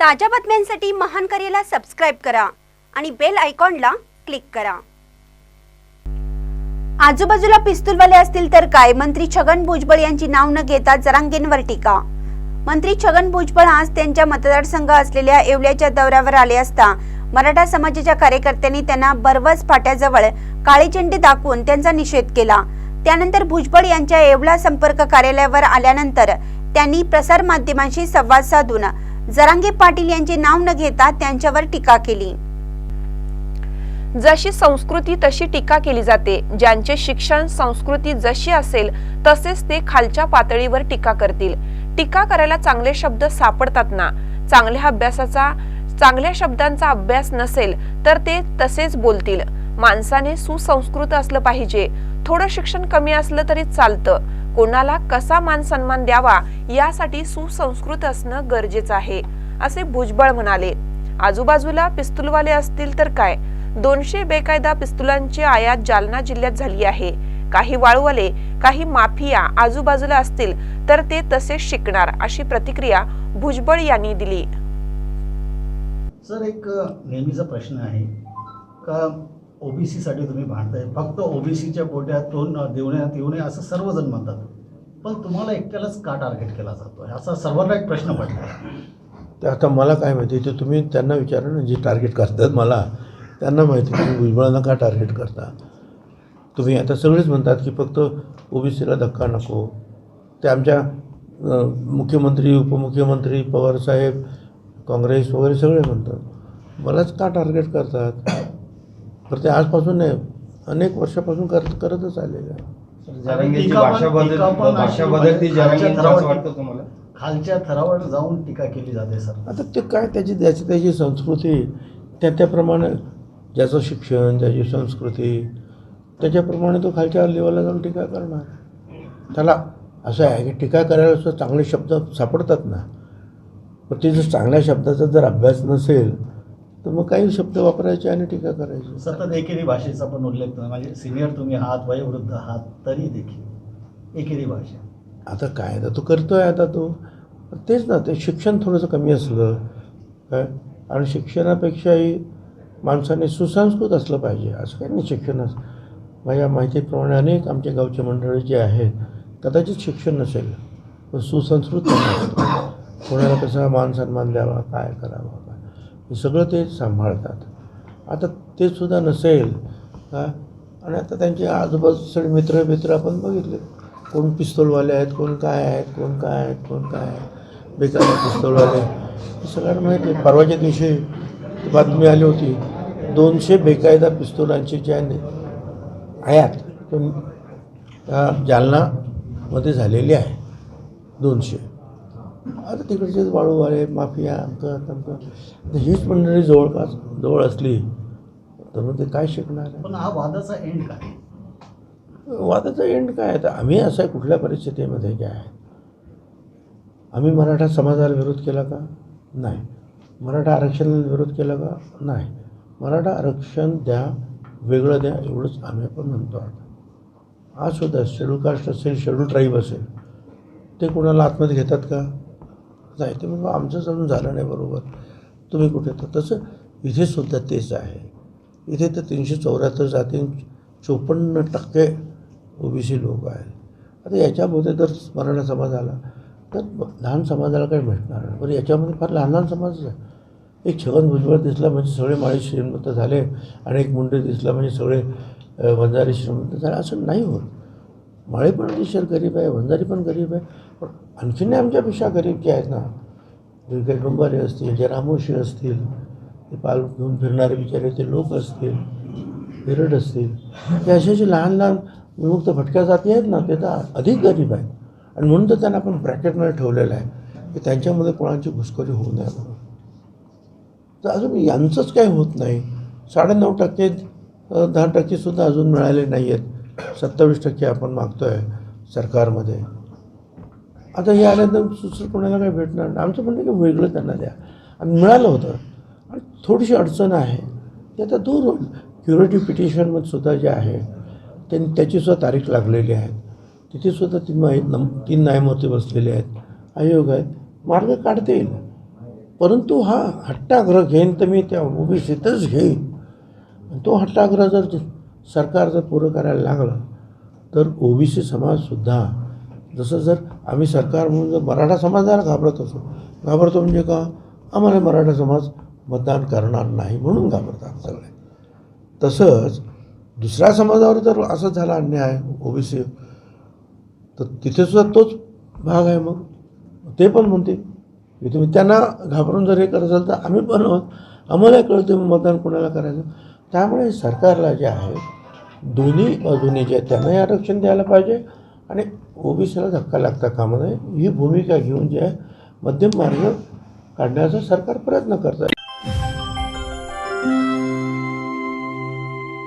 ताज्या बातम्यांसाठी महान करेला सबस्क्राईब करा आणि बेल आयकॉनला क्लिक करा. आजूबाजूला पिस्तूलवाले असतील तर काय? मंत्री छगन भुजबळ यांची नाव न घेता जरांगेंवर टीका. मंत्री छगन भुजबळ आज त्यांच्या मतदारसंघ असलेल्या येवल्याच्या दौऱ्यावर आले असता मराठा समाजाच्या कार्यकर्त्यांनी त्यांना बरवस फाट्याजवळ काळी झेंडे दाखवून त्यांचा निषेध केला. त्यानंतर भुजबळ यांच्या येवला संपर्क कार्यालयावर आल्यानंतर त्यांनी प्रसार माध्यमांशी संवाद साधून जरांगे पाटील यांचे नाव न घेता त्यांच्यावर टीका केली. जशी संस्कृती तशी टीका केली जाते. ज्यांचे शिक्षण संस्कृती जशी असेल तसेच ते खालच्या पातळीवर टीका करतील. टीका करायला चांगले शब्द सापडतात ना? चांगल्या अभ्यासाचा चांगल्या शब्दांचा अभ्यास नसेल तर ते तसेच बोलतील. माणसाने सुसंस्कृत असलं पाहिजे. थोडं शिक्षण कमी असलं तरी चालतं. कोणाला कसा मान सन्मान द्यावा यासाठी सुसंस्कृत असणं गरजेचं आहे असे भुजबळ म्हणाले. आजूबाजूला पिस्तूलवाले असतील तर काय? दोनशे बेकायदा पिस्तुलांची आयात जालना जिल्ह्यात झाली आहे. काही वाळूवाले काही माफिया आजूबाजूला असतील तर ते तसेच शिकणार अशी प्रतिक्रिया भुजबळ यांनी दिली. सर एक नेहमीचा प्रश्न आहे. का ओबीसीसाठी तुम्ही भांडताय? फक्त ओबीसीच्या कोट्यातून देवण्यात येऊ नये असं सर्वजण म्हणतात. पण तुम्हाला एकट्यालाच का टार्गेट केला जातो? असा सर्वांना एक प्रश्न पडला. ते आता मला काय माहिती ते तुम्ही त्यांना विचारा ना जे टार्गेट करतात मला त्यांना माहिती तुम्ही भुजबळांना का टार्गेट करता? तुम्ही आता सगळेच म्हणतात की फक्त ओबीसीला धक्का नको. ते आमच्या मुख्यमंत्री उपमुख्यमंत्री पवारसाहेब काँग्रेस वगैरे सगळे म्हणतात. मलाच का टार्गेट करतात? तर ते आजपासून नाही अनेक वर्षापासून करत करतच आलेलं आहे जरांगेची टीका पण- भाषा बदल टीका पण भाषा अशी बदलती खालच्या जरांगेंचं थरावर- असं वाटतं तुम्हाला? खालच्या थरावर जाऊन टीका केली जाते सर. आता ते काय त्याची त्याची त्याची संस्कृती त्या त्याप्रमाणे ज्याचं शिक्षण ज्याची संस्कृती त्याच्याप्रमाणे तो खालच्या लेवलला जाऊन टीका करणार. त्याला असं आहे की टीका करायला सुद्धा चांगले शब्द सापडतात ना. पण ते जर चांगल्या शब्दाचा जर अभ्यास नसेल तर मग काही शब्द वापरायचे आणि टीका करायची. सतत एकेरी भाषेचा पण उल्लेख तुम्ही म्हणजे सिनियर तुम्ही आहात वयोवृद्ध आहात तरी देखील एकेरी भाषा. आता काय आता तो करतोय आता तो. तेच ना ते शिक्षण थोडंसं कमी असलं. काय? आणि शिक्षणापेक्षाही माणसाने सुसंस्कृत असलं पाहिजे. असं काही नाही शिक्षण असं माझ्या माहितीप्रमाणे अनेक आमच्या गावचे मंडळी जे आहेत कदाचित शिक्षण नसेल पण सुसंस्कृत कोणाला कसा मान सन्मान द्यावा काय करावा? हे सगळं ते सांभाळतात. आता ते सुद्धा नसेल का आणि आता त्यांचे आजूबाजू सगळे मित्र मित्र आपण बघितले. कोण पिस्तोलवाले आहेत कोण काय आहेत कोण काय आहेत कोण काय आहेत. बेकार पिस्तोलवाले. हे सगळ्यांना माहिती आहे. परवाच्या दिवशी बातमी आली होती दोनशे बेकायदा पिस्तोलांची ज्या आयात जालनामध्ये झालेली आहे. दोनशे. आता तिकडचे वाळूवाले माफिया आमचं तमकं हीच मंडळी जवळपास जवळ असली तर मग ते काय शिकणार पण हा वादाचा एंड काय? वादाचा एंड काय? आहे तर आम्ही असं आहे कुठल्या परिस्थितीमध्ये जे आहे? आम्ही मराठा समाजाला विरोध केला का? नाही. मराठा आरक्षणाला विरोध केला का? नाही. मराठा आरक्षण द्या वेगळं द्या एवढंच आम्ही पण म्हणतो आता. आज सुद्धा शेड्यूल कास्ट असेल शेड्यूल ट्राईब असेल ते कोणाला आतमध्ये घेतात का? जायचं बाबा मग आमचंच अजून झालं नाही बरोबर. तुम्ही कुठे तर तसं इथे सुद्धा तेच आहे. इथे तर तीनशे चौऱ्याहत्तर जाती चोपन्न टक्के ओबीसी लोक आहेत. आता याच्यामध्ये जर मराठा समाज आला तर लहान समाजाला काही भेटणार नाही. पण याच्यामध्ये फार लहान लहान समाजच आहे. एक छगन भुजबळ दिसला म्हणजे सगळे माळी श्रीमंत झाले आणि एक मुंडे दिसला म्हणजे सगळे बंजारी श्रीमंत झाले. असं नाही होत. माळी पण अतिशय गरीब आहे वंजारी पण गरीब आहे. पण आणखीन आमच्यापेक्षा गरीब जे आहेत ना जे काही डोंबारे असतील जे रामोशी असतील ते पाल घेऊन फिरणारे बिचारे ते लोक असतील बिरड असतील ते असे जे लहान लहान विमुक्त भटक्या जाती आहेत ना ते तर अधिक गरीब आहेत. आणि म्हणून तर त्यांना आपण ब्रॅकेटमध्ये ठेवलेलं आहे की त्यांच्यामध्ये कोणाची घुसखोरी होऊ नये म्हणून. तर अजून यांचंच काही होत नाही. साडेनऊ टक्के दहा टक्केसुद्धा अजून मिळाले नाही आहेत सत्तावीस टक्के आपण मागतो आहे सरकारमध्ये. आता हे आल्यानंतर दुसरं कोणाला काही भेटणार नाही. आमचं म्हणणं की वेगळं त्यांना द्या. आणि मिळालं होतं. आणि थोडीशी अडचण आहे. ते आता दूर होईल. क्युरेटिव्ह पिटिशनमध्ये सुद्धा जे आहे त्यां त्याचीसुद्धा तारीख लागलेली आहे. तिथेसुद्धा तीन माही नम तीन न्यायमूर्ती बसलेले आहेत. आयोग आहेत. मार्ग काढता येईल. परंतु हा हट्टाग्रह घेईन तर मी त्या ओबीसीतच घेईन. तो हट्टाग्रह जर सरकार जर पुरं करायला लागलं तर ओबीसी समाजसुद्धा जसं जर आम्ही सरकार म्हणून जर मराठा समाजाला घाबरत असो घाबरतो म्हणजे का? आम्हाला मराठा समाज मतदान करणार नाही म्हणून घाबरतात सगळे. तसंच दुसऱ्या समाजावर जर असं झाला अन्याय ओबीसी तर तिथेसुद्धा तोच भाग आहे मग. ते पण म्हणते की तुम्ही त्यांना घाबरून जर हे करत असाल तर आम्ही पण आहोत. आम्हाला कळतं मग मतदान कोणाला करायचं. त्यामुळे सरकारला जे आहे दोन्ही बाजूने जे आहे त्यांनाही आरक्षण द्यायला पाहिजे आणि ओबीसीला धक्का लागता कामा नये. ही भूमिका घेऊन जे आहे मध्यम मार्ग काढण्याचा सरकार प्रयत्न करत आहे.